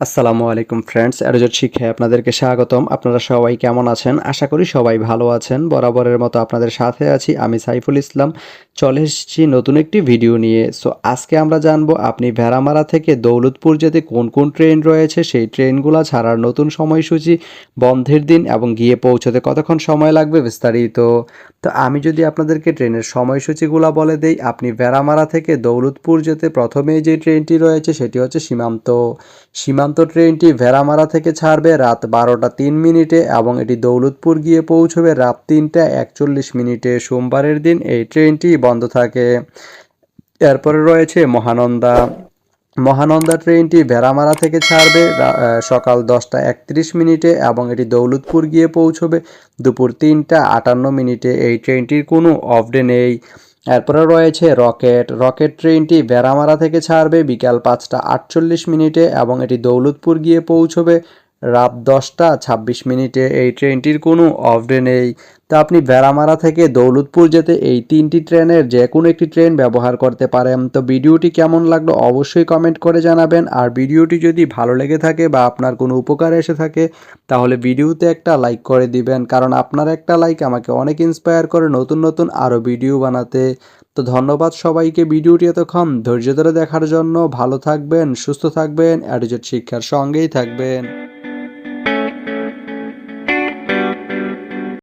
আসসালামু আলাইকুম ফ্রেন্ডস অ্যারোজট শিক্ষায় আপনাদেরকে স্বাগতম। আপনারা সবাই কেমন আছেন? আশা করি সবাই ভালো আছেন। বরাবরের মতো আপনাদের সাথে আছি আমি সাইফুল ইসলাম। চলে এসেছি নতুন একটি ভিডিও নিয়ে। সো, আজকে আমরা জানব আপনি ভেড়ামারা থেকে দৌলতপুর যেতে কোন কোন ট্রেন রয়েছে? সেই ট্রেনগুলো ছাড়ার নতুন সময়সূচি, বন্ধের দিন এবং গিয়ে পৌঁছতে কতক্ষণ সময় লাগবে বিস্তারিত তো আমি যদি আপনাদেরকে ট্রেনের সময়সূচিগুলো বলে দেই, আপনি ভেড়ামারা থেকে দৌলতপুর যেতে প্রথমেই যে ট্রেনটি রয়েছে সেটি হচ্ছে সীমান্ত। সীমান্ত ট্রেনটি ভেড়ামারা থেকে ছাড়বে রাত বারোটা তিন মিনিটে এবং এটি দৌলতপুর গিয়ে পৌঁছবে রাত তিনটা একচল্লিশ মিনিটে। সোমবারের দিন এই ট্রেনটি বন্ধ থাকে। এরপরে রয়েছে মহানন্দা। মহানন্দা ট্রেনটি ভেড়ামারা থেকে ছাড়বে সকাল দশটা একত্রিশ মিনিটে এবং এটি দৌলতপুর গিয়ে পৌঁছবে। দুপুর তিনটা আটান্ন মিনিটে এই ট্রেনটির কোনো অফডে নেই। এরপরে রয়েছে রকেট। রকেট ট্রেনটি ভেড়ামারা থেকে ছাড়বে বিকাল পাঁচটা আটচল্লিশ মিনিটে এবং এটি দৌলতপুর গিয়ে পৌঁছবে রাত দশটা ছাব্বিশ মিনিটে এই ট্রেনটির কোনো অফ ডে নেই। তা আপনি বেড়ামারা থেকে দৌলতপুর যেতে এই তিনটি ট্রেনের যে কোনো একটি ট্রেন ব্যবহার করতে পারেন। তো ভিডিওটি কেমন লাগল অবশ্যই কমেন্ট করে জানাবেন। আর ভিডিওটি যদি ভালো লেগে থাকে বা আপনার কোনো উপকার এসে থাকে, তাহলে ভিডিওতে একটা লাইক করে দিবেন। কারণ আপনার একটা লাইক আমাকে অনেক ইন্সপায়ার করে নতুন নতুন আরও ভিডিও বানাতে। তো ধন্যবাদ সবাইকে ভিডিওটি এতক্ষণ ধৈর্য ধরে দেখার জন্য। ভালো থাকবেন, সুস্থ থাকবেন অ্যাডিজেট শিক্ষার সঙ্গেই থাকবেন।